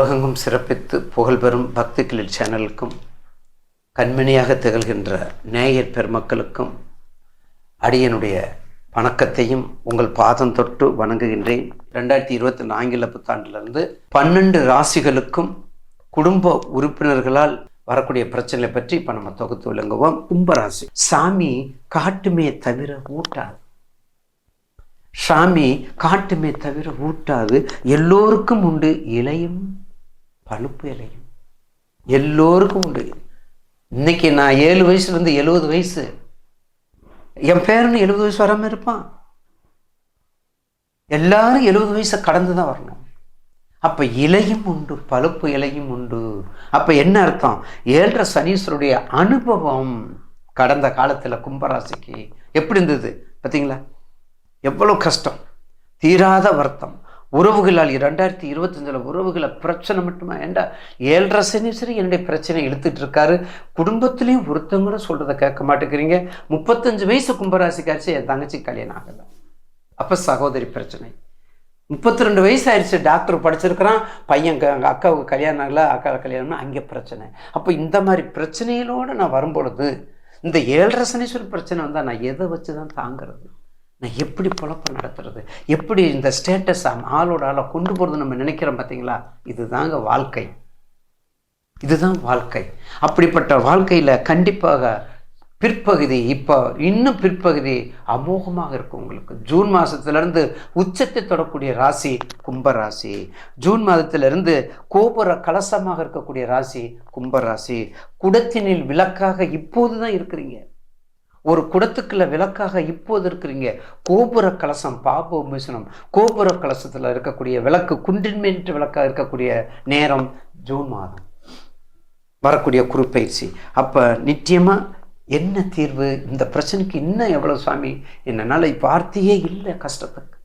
உலகெங்கும் சிறப்பித்து புகழ்பெறும் பக்தி கிளில் சேனலுக்கும் கண்மணியாக திகழ்கின்ற நேயர் பெருமக்களுக்கும் அடியனுடைய வணக்கத்தையும் உங்கள் பாதம் தொட்டு வணங்குகின்றேன். ரெண்டாயிரத்தி இருபத்தி நான்கில் புத்தாண்டிலிருந்து பன்னெண்டு ராசிகளுக்கும் குடும்ப உறுப்பினர்களால் வரக்கூடிய பிரச்சனைகளை பற்றி இப்போ நம்ம தொகுத்து விளங்குவோம். கும்பராசி. சாமி காட்டுமே தவிர ஊட்டாது. சாமி காட்டுமே தவிர ஊட்டாது. எல்லோருக்கும் உண்டு இலையும் பழுப்பு இலையும். எல்லோருக்கும் உண்டு. இன்னைக்கு நான் ஏழு வயசுலேருந்து எழுபது வயசு. என் பேரன் எழுபது வயசு வராமல் இருப்பான். எல்லாரும் எழுபது வயசை கடந்து தான் வரணும். அப்போ இலையும் உண்டு பழுப்பு இலையும் உண்டு. அப்போ என்ன அர்த்தம்? ஏழரை சனீஸ்வருடைய அனுபவம் கடந்த காலத்தில் கும்பராசிக்கு எப்படி இருந்தது? பார்த்தீங்களா? எவ்வளோ கஷ்டம். தீராத வருத்தம். உறவுகளால் ரெண்டாயிரத்தி இருபத்தஞ்சில் உறவுகளை பிரச்சனை மட்டுமா? ஏண்டா ஏழரை சரி என்னுடைய பிரச்சனை இழுத்துட்டு இருக்காரு. குடும்பத்துலேயும் ஒருத்தவங்க சொல்கிறத கேட்க மாட்டேங்கிறீங்க. முப்பத்தஞ்சு வயசு கும்பராசிக்காச்சு என் தங்கச்சி கல்யாணம் ஆகலை. அப்போ சகோதரி பிரச்சனை. முப்பத்தி ரெண்டு வயசு ஆயிடுச்சு டாக்டர் படிச்சிருக்கிறான். பையன் க- அக்காவுக்கு கல்யாணம் ஆகல அக்கா கல்யாணம்னா அங்கே பிரச்சனை. அப்போ இந்த மாதிரி பிரச்சனைகளோடு நான் வரும்பொழுது இந்த ஏழரை சனீஸ்வரர் பிரச்சனை வந்தால் நான் எதை வச்சு தான் தாங்கிறது? நான் எப்படி பொழப்ப நடத்துறது? எப்படி இந்த ஸ்டேட்டஸ் ஆளோட ஆளை கொண்டு போகிறது நம்ம நினைக்கிறோம் பார்த்தீங்களா இதுதாங்க வாழ்க்கை. இதுதான் வாழ்க்கை. அப்படிப்பட்ட வாழ்க்கையில் கண்டிப்பாக பிற்பகுதி இப்போ இன்னும் பிற்பகுதி அமோகமாக இருக்கும் உங்களுக்கு. ஜூன் மாதத்துலேருந்து உச்சத்தை தொடக்கூடிய ராசி கும்பராசி. ஜூன் மாதத்திலிருந்து கோபுர கலசமாக இருக்கக்கூடிய ராசி கும்பராசி. குடத்தினில் விளக்காக இப்போது தான் இருக்கிறீங்க. ஒரு குடத்துக்குள்ள விளக்காக இப்போது இருக்கிறீங்க. கோபுர கலசம் பாபு மிசனம் கோபுர கலசத்தில் இருக்கக்கூடிய விளக்கு குன்றின்மேற்று விளக்காக இருக்கக்கூடிய நேரம் ஜூன் மாதம். வரக்கூடிய குறுப்பயிற்சி. அப்போ நிச்சயமாக என்ன தீர்வு? இந்த பிரச்சனைக்கு இன்னும் எவ்வளோ சுவாமி என்னால் வார்த்தையே இல்லை கஷ்டத்துக்கு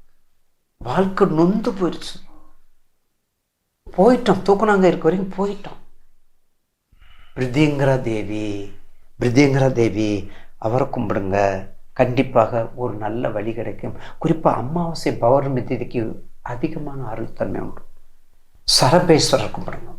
வாழ்க்கை நொந்து போயிடுச்சு போயிட்டோம். தூக்குனாங்க இருக்க வரைக்கும் போயிட்டோம். பிரிதிங்கிற தேவி பிரிதிங்கிற தேவி அவரை கும்பிடுங்க. கண்டிப்பாக ஒரு நல்ல வழி கிடைக்கும். குறிப்பாக அமாவாசை பௌர்ணமி திதிக்கு அதிகமான அருள்தன்மை உண்டு. சரபேஸ்வரர் கும்பிடுங்க.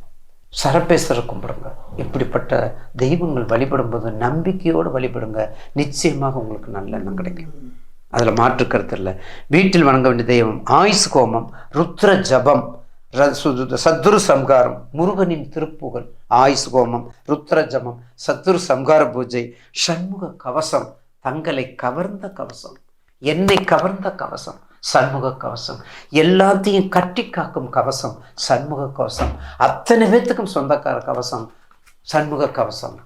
சரபேஸ்வரர் கும்பிடுங்க. இப்படிப்பட்ட தெய்வங்கள் வழிபடும்போது நம்பிக்கையோடு வழிபடுங்க. நிச்சயமாக உங்களுக்கு நல்ல எண்ணம் கிடைக்கும். அதில் மாற்று கருத்து இல்லை. வீட்டில் வணங்க வேண்டிய தெய்வம் ஆயுஷ் கோமம் ருத்ர ஜபம் ர- சத்துரு சம்காரம். முருகனின் திருப்புகழ். ஆயுஷ் கோமம் ருத்ரஜமம் சத்ரு சத்துரு சம்கார பூஜை சண்முக கவசம் தங்களை கவர்ந்த கவசம் என்னை கவர்ந்த கவசம் சண்முக கவசம். எல்லாத்தையும் கட்டி காக்கும் கவசம் சண்முக கவசம். அத்தனை பேர்த்துக்கும் சொந்தக்கார கவசம் சண்முக கவசம்.